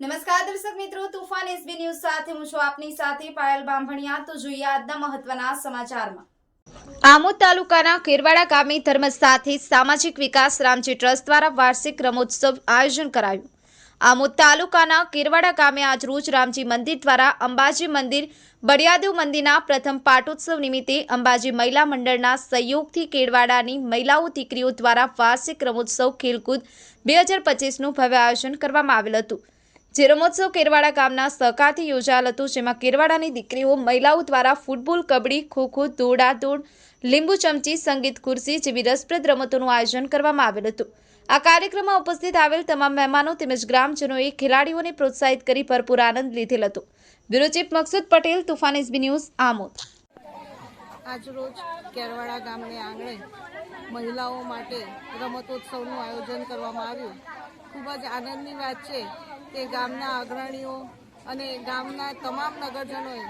નમસ્કાર દર્શક મિત્રો, તુફાન એસબી ન્યૂઝ સાથે હું છું આપની સાથે પાયલ બાંભણિયા. તો જોઈએ આજના મહત્વના સમાચારમાં. આમોદ તાલુકાના કેરવાડા ગામે ધર્મ સાથે સામાજિક વિકાસ રામજી ટ્રસ્ટ દ્વારા વાર્ષિક રમોત્સવ આયોજન કરાયું. આમોદ તાલુકાના કેરવાડા ગામે આજરોજ રામજી મંદિર દ્વારા અંબાજી મંદિર બડિયાદેવ મંદિરના પ્રથમ પાટોત્સવ નિમિત્તે અંબાજી મહિલા મંડળના સહયોગથી કેરવાડાની મહિલાઓ દીકરીઓ દ્વારા વાર્ષિક રમોત્સવ ખેલકૂદ બે હજાર પચીસનું ભવ્ય આયોજન કરવામાં આવેલ હતું. જે રમોત્સવ કેરવાડા ગામના સહકારથી યોજાયેલ હતું, જેમાં કેરવાડાની દીકરીઓ મહિલાઓ દ્વારા ફૂટબોલ, કબડ્ડી, ખોખો દોડા દોડ લીંબુ ચમચી, સંગીત ખુરશી જેવી રસપ્રદ રમતોનું આયોજન કરવામાં આવેલ હતું. આ કાર્યક્રમમાં ઉપસ્થિત આવેલ તમામ મહેમાનો તેમજ ગ્રામજનોએ ખેલાડીઓને પ્રોત્સાહિત કરી ભરપૂર આનંદ લીધેલ હતો. Bureau chief Maksud Patel, Toofan SB news, Amod. આજરોજ કેરવાડા ગામને આંગણે મહિલાઓ માટે રમતોત્સવનું આયોજન કરવામાં આવ્યું. ખૂબ જ આનંદની વાત છે કે ગામના અગ્રણીઓ અને ગામના તમામ નગરજનોએ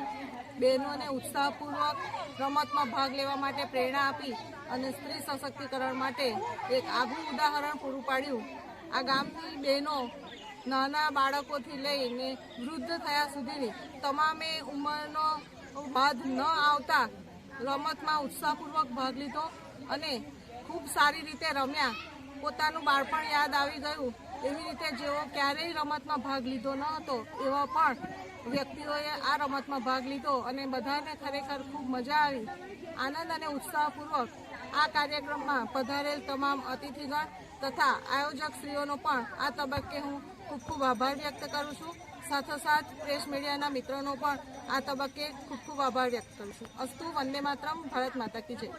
બહેનોને ઉત્સાહપૂર્વક રમતમાં ભાગ લેવા માટે પ્રેરણા આપી અને સ્ત્રી સશક્તિકરણ માટે એક આગવું ઉદાહરણ પૂરું પાડ્યું. આ ગામની બહેનો નાના બાળકોથી લઈને વૃદ્ધ થયા સુધીની તમામે ઉંમરનો બાદ ન આવતા રમતમાં ઉત્સાહપૂર્વક ભાગ લીધો અને ખૂબ સારી રીતે રમ્યા. પોતાનું બાળપણ યાદ આવી ગયું. એવી રીતે જેઓ ક્યારેય રમતમાં ભાગ લીધો ન હતો, એવા પણ વ્યક્તિઓએ આ રમતમાં ભાગ લીધો અને બધાને ખરેખર ખૂબ મજા આવી. આનંદ અને ઉત્સાહપૂર્વક આ કાર્યક્રમમાં પધારેલ તમામ અતિથિગણ તથા આયોજક શ્રીઓનો પણ આ તબક્કે હું ખૂબ ખૂબ આભાર વ્યક્ત કરું છું. સાથોસાથ પ્રેસ મીડિયાના મિત્રોનો પણ આ તબક્કે ખૂબ ખૂબ આભાર વ્યક્ત કરું છું. અસ્તુ વંદે માતરમ, ભારત માતા કી જય.